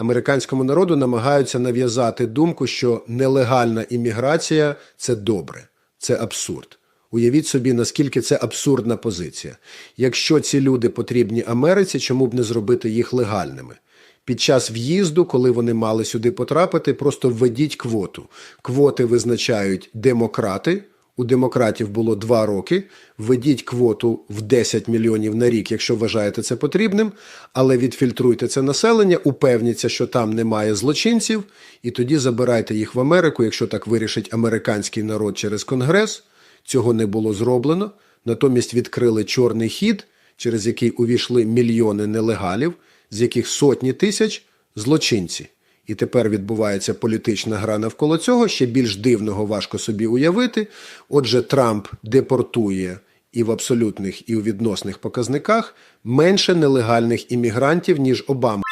американському народу намагаються нав'язати думку, що нелегальна імміграція це добре, це абсурд. Уявіть собі, наскільки це абсурдна позиція. Якщо ці люди потрібні Америці, чому б не зробити їх легальними? Під час в'їзду, коли вони мали сюди потрапити, просто введіть квоту. Квоти визначають демократи. У демократів було два роки. Введіть квоту в 10 мільйонів на рік, якщо вважаєте це потрібним, але відфільтруйте це населення, упевніться, що там немає злочинців, і тоді забирайте їх в Америку, якщо так вирішить американський народ через Конгрес. Цього не було зроблено. Натомість відкрили чорний хід, через який увійшли мільйони нелегалів, з яких сотні тисяч злочинці. І тепер відбувається політична гра навколо цього. Ще більш дивного важко собі уявити. Отже, Трамп депортує і в абсолютних, і у відносних показниках менше нелегальних іммігрантів, ніж Обама.